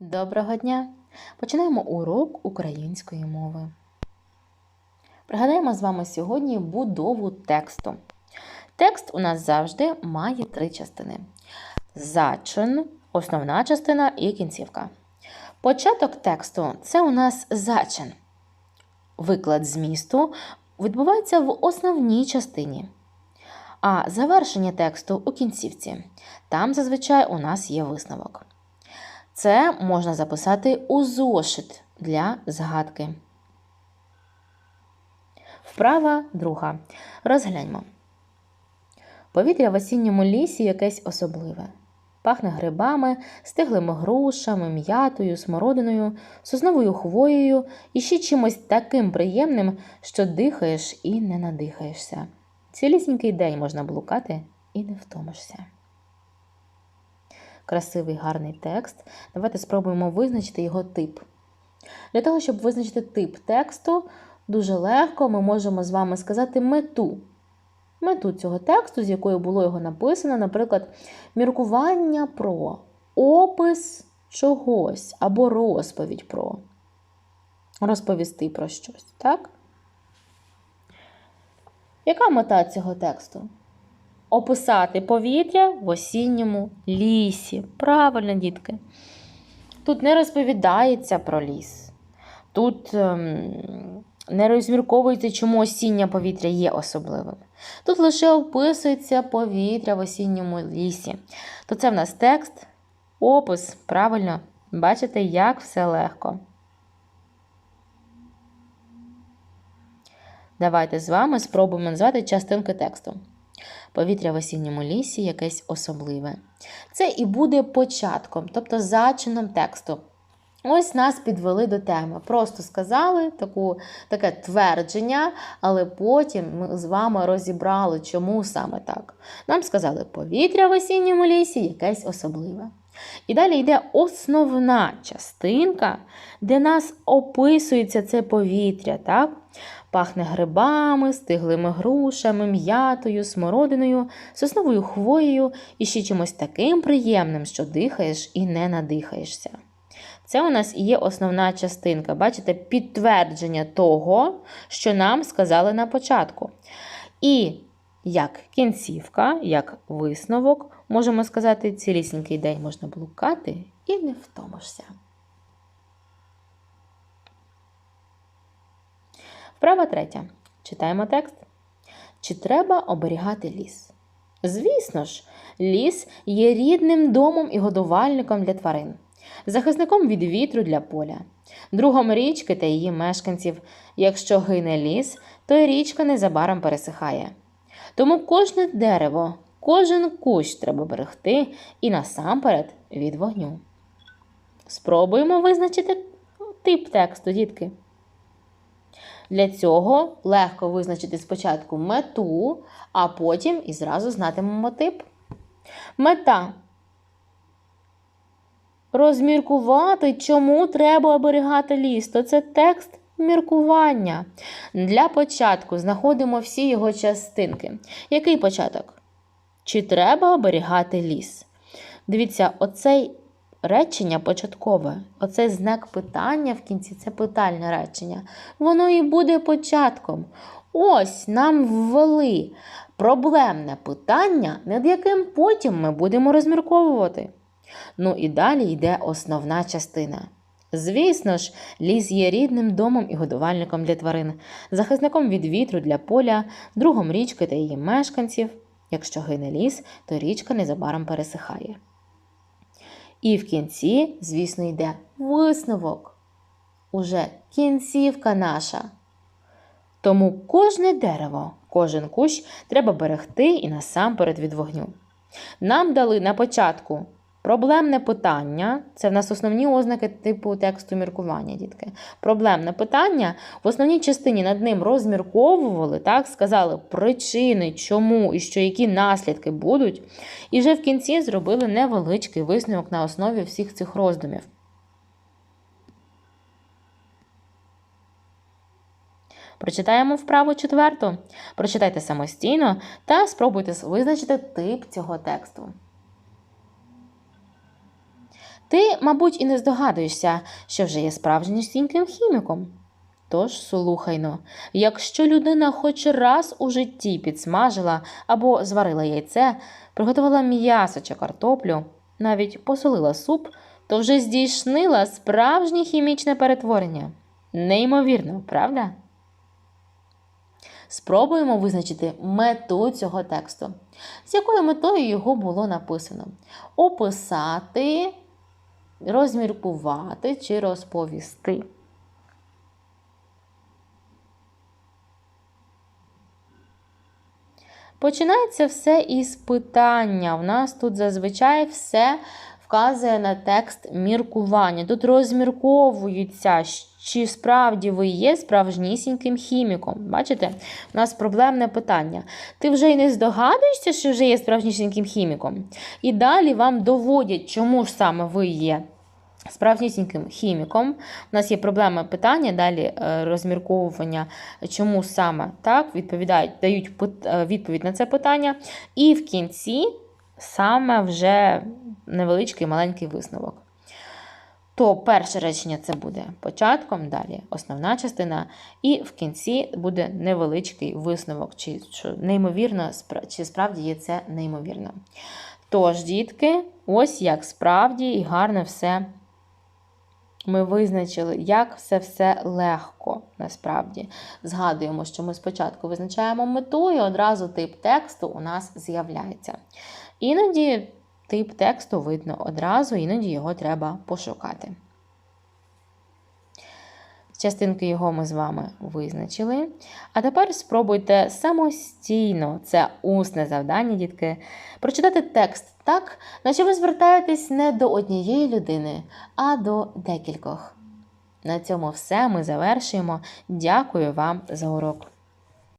Доброго дня! Починаємо урок української мови. Пригадаємо з вами сьогодні будову тексту. Текст у нас завжди має три частини: зачин, основна частина і кінцівка. Початок тексту це у нас зачин. Виклад змісту відбувається в основній частині. А завершення тексту у кінцівці. Там зазвичай у нас є висновок. Це можна записати у зошит для згадки. Вправа друга. Розгляньмо. Повітря в осінньому лісі якесь особливе. Пахне грибами, стиглими грушами, м'ятою, смородиною, сосновою хвоєю і ще чимось таким приємним, що дихаєш і не надихаєшся. Цілісінький день можна блукати і не втомишся красивий гарний текст. Давайте спробуємо визначити його тип. Для того, щоб визначити тип тексту, дуже легко ми можемо з вами сказати мету. Мету цього тексту, з якою було його написано, наприклад, міркування про опис чогось або розповідь про. Розповісти про щось, так? Яка мета цього тексту? Описати повітря в осінньому лісі. Правильно, дітки. Тут не розповідається про ліс. Тут ем, не розмірковується, чому осіннє повітря є особливим. Тут лише описується повітря в осінньому лісі. То це в нас текст, опис, правильно. Бачите, як все легко. Давайте з вами спробуємо назвати частинки тексту. Повітря в осінньому лісі якесь особливе. Це і буде початком, тобто зачином тексту. Ось нас підвели до теми. Просто сказали таку, таке твердження, але потім ми з вами розібрали, чому саме так. Нам сказали, повітря в осінньому лісі якесь особливе. І далі йде основна частинка, де нас описується це повітря. так? Пахне грибами, стиглими грушами, м'ятою, смородиною, сосновою хвоєю і ще чимось таким приємним, що дихаєш і не надихаєшся. Це у нас і є основна частинка, бачите, підтвердження того, що нам сказали на початку. І як кінцівка, як висновок, можемо сказати, цілісінький день можна блукати і не втомишся. Вправа третя. Читаємо текст. Чи треба оберігати ліс? Звісно ж, ліс є рідним домом і годувальником для тварин, захисником від вітру для поля, другом річки та її мешканців. Якщо гине ліс, то й річка незабаром пересихає. Тому кожне дерево, кожен кущ треба берегти і насамперед від вогню. Спробуємо визначити тип тексту, дітки. Для цього легко визначити спочатку мету, а потім і зразу знатимемо тип. Мета. Розміркувати, чому треба оберігати ліс. То це текст міркування. Для початку знаходимо всі його частинки. Який початок? Чи треба оберігати ліс? Дивіться, оцей речення початкове, оцей знак питання в кінці це питальне речення. Воно і буде початком. Ось нам ввели проблемне питання, над яким потім ми будемо розмірковувати. Ну і далі йде основна частина. Звісно ж, ліс є рідним домом і годувальником для тварин, захисником від вітру для поля, другом річки та її мешканців. Якщо гине ліс, то річка незабаром пересихає. І в кінці, звісно, йде висновок. Уже кінцівка наша. Тому кожне дерево, кожен кущ треба берегти і насамперед від вогню. Нам дали на початку Проблемне питання це в нас основні ознаки типу тексту міркування, дітки. Проблемне питання в основній частині над ним розмірковували, так, сказали причини, чому і що які наслідки будуть. І вже в кінці зробили невеличкий висновок на основі всіх цих роздумів. Прочитаємо вправу четверту. Прочитайте самостійно та спробуйте визначити тип цього тексту. Ти, мабуть, і не здогадуєшся, що вже є справжнісіньким хіміком. Тож слухайно, якщо людина хоч раз у житті підсмажила або зварила яйце, приготувала м'ясо чи картоплю, навіть посолила суп, то вже здійснила справжнє хімічне перетворення. Неймовірно, правда? Спробуємо визначити мету цього тексту. З якою метою його було написано? Описати, розміркувати чи розповісти. Починається все із питання. У нас тут зазвичай все вказує на текст міркування. Тут розмірковуються, чи справді ви є справжнісіньким хіміком. Бачите, у нас проблемне питання. Ти вже й не здогадуєшся, що вже є справжнісіньким хіміком. І далі вам доводять, чому ж саме ви є справжнісіньким хіміком. У нас є проблема питання, далі е, розмірковування, чому саме так, відповідають, дають е, відповідь на це питання. І в кінці саме вже невеличкий маленький висновок. То перше речення це буде початком, далі основна частина, і в кінці буде невеличкий висновок, чи що неймовірно, чи справді є це неймовірно. Тож, дітки, ось як справді і гарно все ми визначили, як все все легко насправді. Згадуємо, що ми спочатку визначаємо мету, і одразу тип тексту у нас з'являється. Іноді тип тексту видно одразу, іноді його треба пошукати. Частинки його ми з вами визначили. А тепер спробуйте самостійно, це усне завдання, дітки, прочитати текст так, наче ви звертаєтесь не до однієї людини, а до декількох. На цьому все ми завершуємо. Дякую вам за урок.